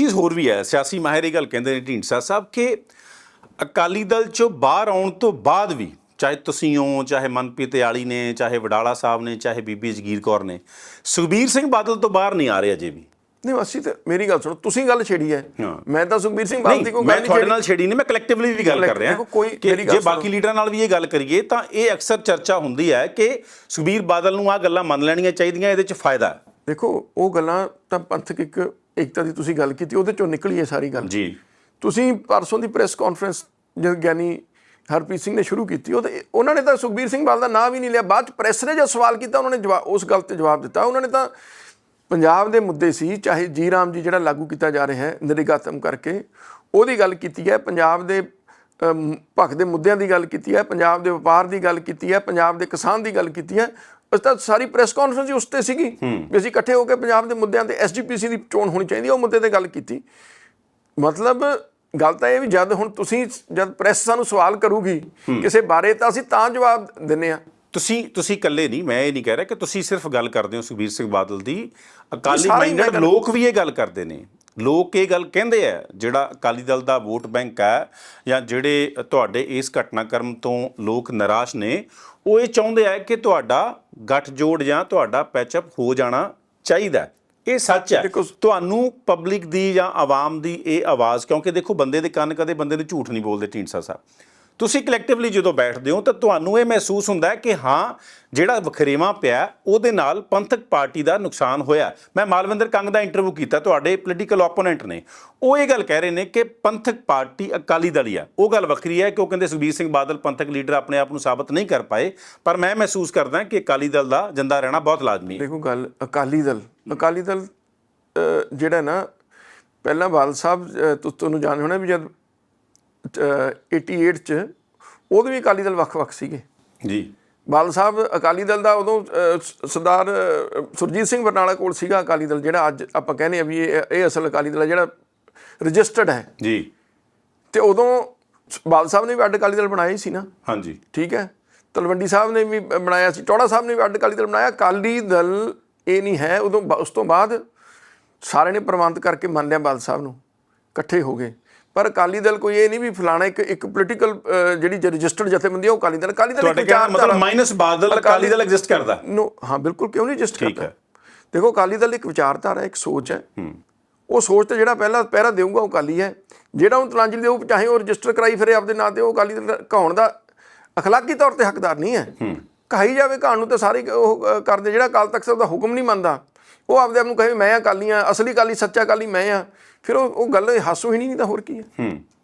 ਚੀਜ਼ ਹੋਰ ਵੀ ਹੈ ਸਿਆਸੀ ਮਾਹਿਰ ਇਹ ਗੱਲ ਕਹਿੰਦੇ ਨੇ ਢੀਂਡਸਾ ਸਾਹਿਬ ਕਿ ਅਕਾਲੀ ਦਲ ਚੋਂ ਬਾਹਰ ਆਉਣ ਤੋਂ ਬਾਅਦ ਵੀ ਚਾਹੇ ਤੁਸੀਂ ਹੋ ਚਾਹੇ ਮਨਪ੍ਰੀਤ ਆਲੀ ਨੇ ਚਾਹੇ ਵਡਾਲਾ ਸਾਹਿਬ ਨੇ ਚਾਹੇ ਬੀਬੀ ਜਗੀਰ ਕੌਰ ਨੇ ਸੁਖਬੀਰ ਸਿੰਘ ਬਾਦਲ ਤੋਂ ਬਾਹਰ ਨਹੀਂ ਆ ਰਹੇ ਅਜੇ ਵੀ ਨਹੀਂ ਅਸੀਂ ਤੇ ਮੇਰੀ ਗੱਲ ਸੁਣੋ ਤੁਸੀਂ ਗੱਲ ਛੇੜੀ ਹੈ। ਮੈਂ ਤਾਂ ਸੁਖਬੀਰ ਸਿੰਘ ਬਾਦਲ ਦੀ ਕੋਈ ਗੱਲ ਨਹੀਂ ਤੁਹਾਡੇ ਨਾਲ ਛੇੜੀ ਨਹੀਂ ਮੈਂ ਕਲੈਕਟਿਵਲੀ ਵੀ ਗੱਲ ਕਰ ਰਿਹਾ ਕਿ ਜੇ। ਬਾਕੀ ਲੀਡਰਾਂ ਨਾਲ ਵੀ ਇਹ ਗੱਲ ਕਰੀਏ ਤਾਂ ਇਹ ਅਕਸਰ ਚਰਚਾ ਹੁੰਦੀ ਹੈ ਕਿ ਸੁਖਬੀਰ ਬਾਦਲ ਨੂੰ ਆ ਗੱਲਾਂ ਮੰਨ ਲੈਣੀਆਂ ਚਾਹੀਦੀਆਂ ਇਹਦੇ 'ਚ ਫਾਇਦਾ ਦੇਖੋ ਉਹ ਗੱਲਾਂ ਤਾਂ ਪੰਥਕ ਇੱਕ ਏਕਤਾ ਦੀ ਤੁਸੀਂ ਗੱਲ ਕੀਤੀ ਉਹਦੇ ਚੋਂ ਨਿਕਲੀ ਹੈ ਸਾਰੀ ਗੱਲ। ਜੀ। ਤੁਸੀਂ ਪਰਸੋਂ ਦੀ ਪ੍ਰੈਸ ਕਾਨਫਰੰਸ ਜਦ ਗਿਆਨੀ ਹਰਪ੍ਰੀਤ ਸਿੰਘ ਨੇ ਸ਼ੁਰੂ ਕੀਤੀ ਉਹ ਉਹਨਾਂ ਨੇ ਤਾਂ ਸੁਖਬੀਰ ਸਿੰਘ ਬਾਦਲ ਦਾ ਨਾਂ ਵੀ ਨਹੀਂ ਲਿਆ ਬਾਅਦ ਚ ਪ੍ਰੈਸ ਨੇ ਜਦ ਸਵਾਲ ਕੀਤਾ ਉਹਨਾਂ ਨੇ ਜਵਾਬ ਉਸ ਗੱਲ ਤੇ ਜਵਾਬ ਦਿੱਤਾ। ਉਹਨਾਂ ਨੇ ਤਾਂ ਪੰਜਾਬ ਦੇ ਮੁੱਦੇ ਸੀ ਚਾਹੇ ਜੀ ਰਾਮ ਜੀ ਜਿਹੜਾ ਲਾਗੂ ਕੀਤਾ ਜਾ ਰਿਹਾ ਹੈ ਨਿਰਗਾਤਮ ਕਰਕੇ ਉਹਦੀ ਗੱਲ ਕੀਤੀ ਹੈ ਪੰਜਾਬ ਦੇ ਭਖ ਦੇ ਮੁੱਦਿਆਂ ਦੀ ਗੱਲ ਕੀਤੀ ਹੈ ਪੰਜਾਬ ਦੇ ਵਪਾਰ ਦੀ ਗੱਲ ਕੀਤੀ ਹੈ ਪੰਜਾਬ ਦੇ ਕਿਸਾਨ ਦੀ ਗੱਲ ਕੀਤੀ ਹੈ ਉਸ ਤਾਂ ਸਾਰੀ ਪ੍ਰੈਸ ਕਾਨਫਰੰਸ ਹੀ ਉਸ ਤੇ ਸੀਗੀ ਵੀ ਅਸੀਂ ਇਕੱਠੇ ਹੋ ਕੇ ਪੰਜਾਬ ਦੇ ਮੁੱਦਿਆਂ ਤੇ ਐਸਜੀਪੀਸੀ ਦੀ ਚੋਣ ਹੋਣੀ ਚਾਹੀਦੀ ਉਹ ਮੁੱਦੇ ਤੇ ਗੱਲ ਕੀਤੀ। ਮਤਲਬ ਗੱਲ ਤਾਂ ਇਹ ਵੀ ਜਦ ਹੁਣ ਤੁਸੀਂ ਜਦ ਪ੍ਰੈਸ ਸਾਨੂੰ ਸਵਾਲ ਕਰੂਗੀ ਕਿਸੇ ਬਾਰੇ ਤਾਂ ਅਸੀਂ ਤਾਂ ਜਵਾਬ ਦਿੰਨੇ ਆ। ਤੁਸੀਂ ਤੁਸੀਂ ਇਕੱਲੇ ਨਹੀਂ ਮੈਂ ਇਹ ਨਹੀਂ ਕਹਿ ਰਿਹਾ ਕਿ ਤੁਸੀਂ ਸਿਰਫ ਗੱਲ ਕਰਦੇ ਹੋ ਸੁਖਬੀਰ ਸਿੰਘ ਬਾਦਲ ਦੀ। ਅਕਾਲੀ ਮਾਈਂਡਡ ਲੋਕ ਵੀ ਇਹ ਗੱਲ ਕਰਦੇ ਨੇ। ਲੋਕ ਇਹ ਗੱਲ ਕਹਿੰਦੇ ਆ ਜਿਹੜਾ ਅਕਾਲੀ ਦਲ ਦਾ ਵੋਟ ਬੈਂਕ ਹੈ ਜਾਂ ਜਿਹੜੇ ਤੁਹਾਡੇ ਇਸ ਘਟਨਾਕ੍ਰਮ ਤੋਂ ਲੋਕ ਨਿਰਾਸ਼ ਨੇ ਉਹ ਇਹ ਚਾਹੁੰਦੇ ਆ ਕਿ ਤੁਹਾਡਾ ਗੱਠਜੋੜ ਜਾਂ ਤੁਹਾਡਾ ਪੈਚਅਪ ਹੋ ਜਾਣਾ ਚਾਹੀਦਾ। ਇਹ ਸੱਚ ਹੈ ਤੁਹਾਨੂੰ ਪਬਲਿਕ ਦੀ ਜਾਂ ਆਵਾਮ ਦੀ ਇਹ ਆਵਾਜ਼ ਕਿਉਂਕਿ ਦੇਖੋ ਬੰਦੇ ਦੇ ਕੰਨ ਕਦੇ ਬੰਦੇ ਨੂੰ ਝੂਠ ਨਹੀਂ ਬੋਲਦੇ ਢੀਂਡਸਾ ਸਾਹਿਬ ਤੁਸੀਂ ਕਲੈਕਟਿਵਲੀ ਜਦੋਂ ਬੈਠਦੇ ਹੋ ਤਾਂ ਤੁਹਾਨੂੰ ਇਹ ਮਹਿਸੂਸ ਹੁੰਦਾ ਕਿ ਹਾਂ, ਜਿਹੜਾ ਵਖਰੇਵਾਂ ਪਿਆ, ਉਹਦੇ ਨਾਲ ਪੰਥਕ ਪਾਰਟੀ ਦਾ ਨੁਕਸਾਨ ਹੋਇਆ। ਮੈਂ ਮਾਲਵਿੰਦਰ ਕੰਗ ਦਾ ਇੰਟਰਵਿਊ ਕੀਤਾ, ਤੁਹਾਡੇ ਪੋਲੀਟੀਕਲ ਓਪੋਨੈਂਟ ਨੇ। ਉਹ ਇਹ ਗੱਲ ਕਹਿ ਰਹੇ ਨੇ ਕਿ ਪੰਥਕ ਪਾਰਟੀ ਅਕਾਲੀ ਦਲ ਹੀ ਆ। ਉਹ ਗੱਲ ਵੱਖਰੀ ਹੈ ਕਿ ਉਹ ਕਹਿੰਦੇ ਸੁਖਬੀਰ ਸਿੰਘ ਬਾਦਲ ਪੰਥਕ ਲੀਡਰ ਆਪਣੇ ਆਪ ਨੂੰ ਸਾਬਤ ਨਹੀਂ ਕਰ ਪਾਏ, ਪਰ ਮੈਂ ਮਹਿਸੂਸ ਕਰਦਾ ਕਿ ਅਕਾਲੀ ਦਲ ਦਾ ਜਿੰਦਾ ਰਹਿਣਾ ਬਹੁਤ ਲਾਜ਼ਮੀ ਹੈ। ਦੇਖੋ ਗੱਲ ਅਕਾਲੀ ਦਲ ਅਕਾਲੀ ਦਲ ਜਿਹੜਾ ਨਾ, ਪਹਿਲਾਂ ਬਾਦਲ ਸਾਹਿਬ ਤੁਹਾਨੂੰ ਜਾਣ ਹੋਣਾ ਵੀ ਜਦ 88 ਚ ਉਦੋਂ ਵੀ ਅਕਾਲੀ ਦਲ ਵੱਖ-ਵੱਖ ਸੀਗੇ। ਜੀ। ਬਾਦਲ ਸਾਹਿਬ ਅਕਾਲੀ ਦਲ ਦਾ ਉਦੋਂ ਸਰਦਾਰ ਸੁਰਜੀਤ ਸਿੰਘ ਬਰਨਾਲਾ ਕੋਲ ਸੀਗਾ ਅਕਾਲੀ ਦਲ ਜਿਹੜਾ ਅੱਜ ਆਪਾਂ ਕਹਿੰਦੇ ਆ ਵੀ ਇਹ ਇਹ ਅਸਲ ਅਕਾਲੀ ਦਲ ਹੈ ਜਿਹੜਾ ਰਜਿਸਟਰਡ ਹੈ। ਜੀ। ਤੇ ਉਦੋਂ ਬਾਦਲ ਸਾਹਿਬ ਨੇ ਵੀ ਅੱਡ ਅਕਾਲੀ ਦਲ ਬਣਾਇਆ ਹੀ ਸੀ ਨਾ। ਹਾਂਜੀ। ਠੀਕ ਹੈ? ਤਲਵੰਡੀ ਸਾਹਿਬ ਨੇ ਵੀ ਬਣਾਇਆ ਸੀ ਟੋੜਾ ਸਾਹਿਬ ਨੇ ਵੀ ਅੱਡ ਅਕਾਲੀ ਦਲ ਬਣਾਇਆ। ਅਕਾਲੀ ਦਲ ਇਹ ਨਹੀਂ ਹੈ ਉਦੋਂ ਉਸ ਤੋਂ ਬਾਅਦ ਸਾਰੇ ਨੇ ਪ੍ਰਬੰਧ ਕਰਕੇ ਮੰਨ ਲਿਆ ਬਾਦਲ ਸਾਹਿਬ ਨੂੰ ਇਕੱਠੇ ਹੋ ਗਏ। ਪਰ ਅਕਾਲੀ ਦਲ ਕੋਈ ਇਹ ਨਹੀਂ ਵੀ ਫਲਾਣਾ ਇੱਕ ਇੱਕ ਪੋਲੀਟੀਕਲ ਜਿਹੜੀ ਰਜਿਸਟਰਡ ਜਥੇਬੰਦੀ ਹੈ ਉਹ ਅਕਾਲੀ ਦਲ ਅਕਾਲੀ ਦਲ ਕਹਿਣ ਦਾ ਮਤਲਬ ਮਾਈਨਸ ਬਾਦਲ ਅਕਾਲੀ ਦਲ ਐਗਜ਼ਿਸਟ ਕਰਦਾ। ਨੋ ਹਾਂ ਬਿਲਕੁਲ ਕਿਉਂ ਨਹੀਂ ਠੀਕ ਕਰਦਾ। ਦੇਖੋ ਅਕਾਲੀ ਦਲ ਇੱਕ ਵਿਚਾਰਧਾਰਾ ਇੱਕ ਸੋਚ ਹੈ। ਉਹ ਸੋਚ ਤੇ ਜਿਹੜਾ ਪਹਿਲਾ ਪਹਿਰਾ ਦੇਊਗਾ ਉਹ ਅਕਾਲੀ ਹੈ। ਜਿਹੜਾ ਉਹ ਤਲਾਂਜਲੀ ਦੇਊ ਚਾਹੇ ਉਹ ਰਜਿਸਟਰ ਕਰਾਈ ਫਿਰੇ ਆਪਦੇ ਨਾਂ ਤੇ ਉਹ ਅਕਾਲੀ ਦਲ ਕਹਾਉਣ ਦਾ ਅਖਲਾਕੀ ਤੌਰ ਤੇ ਹੱਕਦਾਰ ਨਹੀਂ ਹੈ। ਕਹਾਈ ਜਾਵੇ ਕਹਾਣ ਨੂੰ ਤਾਂ ਸਾਰੇ ਉਹ ਕਰਦੇ। ਜਿਹੜਾ ਅਕਾਲ ਤਖਤ ਸਾਹਿਬ ਦਾ ਹੁਕਮ ਨਹੀਂ ਮੰਨਦਾ ਉਹ ਆਪਦੇ ਆਪ ਨੂੰ ਕਹੇ ਮੈਂ ਅਕਾਲੀ ਆ, ਅਸਲੀ ਅਕਾਲੀ, ਸੱਚਾ ਅਕਾਲੀ ਮੈਂ ਆ। ਫਿਰ ਉਹ ਉਹ ਗੱਲ ਹਾਸੋ ਹੀ ਨਹੀਂ ਤਾਂ ਹੋਰ ਕੀ ਹੈ।